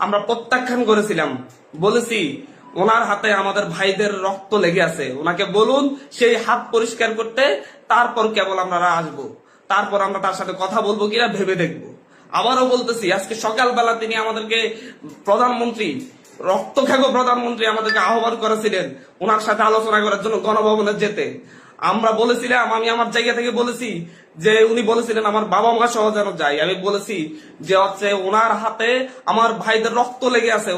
আমরা প্রত্যাখ্যান করেছিলাম। বলেছি, ওনার হাতে আমাদের ভাইদের রক্ত লেগে আছে। ওনাকে বলুন, সেই হাত পরিষ্কার করতে তারপর কেবল আমরা আসব। তারপর আমরা তার সাথে কথা বলব কিনা ভেবে দেখব। আবারও বলতেছি, আজকে সকালবেলা তিনি আমাদেরকে প্রধানমন্ত্রী রক্ত খেগো প্রধানমন্ত্রী আমাদেরকে আহ্বান করেছিলেন ওনার সাথে আলোচনা করার জন্য গণভবনে যেতে। আমরা বলেছিলাম, আমি আমার জায়গা থেকে বলেছি যে উনি বলেছিলেন, আমার বাবা মা সহ যেন যাই আমি বলেছি যে হচ্ছে ওনার হাতে আমার ভাইদের রক্ত লেগে আছে।